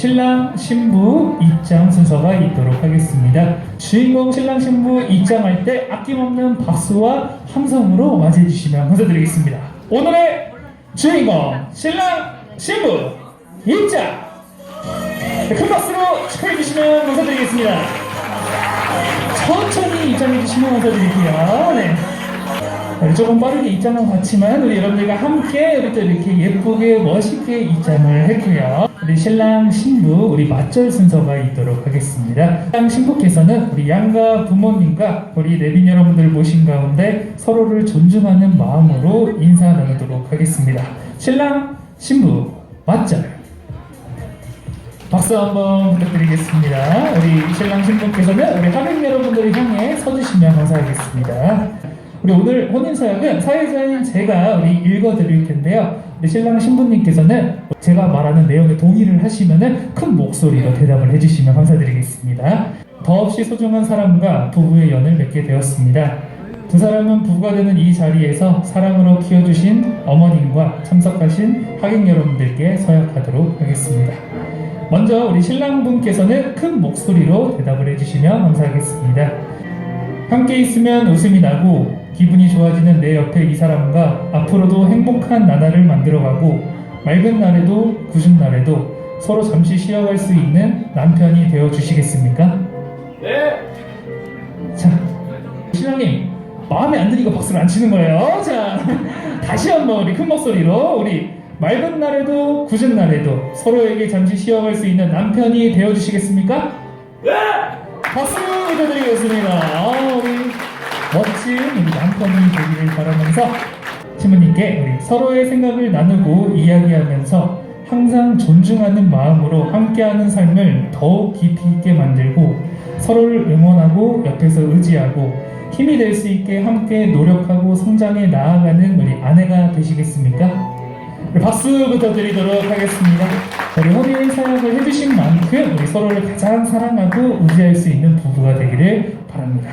신랑 신부 입장 순서가 있도록 하겠습니다. 주인공 신랑 신부 입장할 때 아낌없는 박수와 함성으로 맞이해 주시면 감사드리겠습니다. 오늘의 주인공 신랑 신부 입장 네, 큰 박수로 축하해 주시면 감사드리겠습니다. 천천히 입장해 주시면 감사드릴게요. 네. 네, 조금 빠르게 입장한 것 같지만 우리 여러분들과 함께 이렇게 예쁘게 멋있게 입장을 했고요. 우리 신랑 신부 우리 맞절 순서가 있도록 하겠습니다. 신랑 신부께서는 우리 양가 부모님과 우리 내빈 여러분들 모신 가운데 서로를 존중하는 마음으로 인사 나누도록 하겠습니다. 신랑 신부 맞절. 박수 한번 부탁드리겠습니다. 우리 신랑 신부께서는 우리 하객 여러분들을 향해 서주시면 감사하겠습니다. 우리 오늘 혼인 서약은 사회자인 제가 우리 읽어드릴 텐데요. 신랑 신부님께서는 제가 말하는 내용에 동의를 하시면은 큰 목소리로 대답을 해주시면 감사드리겠습니다. 더없이 소중한 사람과 부부의 연을 맺게 되었습니다. 두 사람은 부부가 되는 이 자리에서 사랑으로 키워주신 어머님과 참석하신 하객 여러분들께 서약하도록 하겠습니다. 먼저 우리 신랑분께서는 큰 목소리로 대답을 해주시면 감사하겠습니다. 함께 있으면 웃음이 나고 기분이 좋아지는 내 옆에 이 사람과 앞으로도 행복한 나날을 만들어가고 맑은 날에도 구은 날에도 서로 잠시 쉬어갈 수 있는 남편이 되어 주시겠습니까? 네. 자, 신랑님 마음에 안 드니까 박수를 안 치는 거예요. 자, 다시 한번 우리 큰 목소리로 우리 맑은 날에도 구은 날에도 서로에게 잠시 쉬어갈 수 있는 남편이 되어 주시겠습니까? 네. 박수 부탁드리겠습니다. 아, 우리 멋진 우리 남편이 되기를 바라면서 신부님께 우리 서로의 생각을 나누고 이야기하면서 항상 존중하는 마음으로 함께하는 삶을 더욱 깊이 있게 만들고 서로를 응원하고 옆에서 의지하고 힘이 될 수 있게 함께 노력하고 성장해 나아가는 우리 아내가 되시겠습니까? 박수부터 드리도록 하겠습니다. 우리 혼인 사역을 해주신 만큼 우리 서로를 가장 사랑하고 의지할 수 있는 부부가 되기를 바랍니다.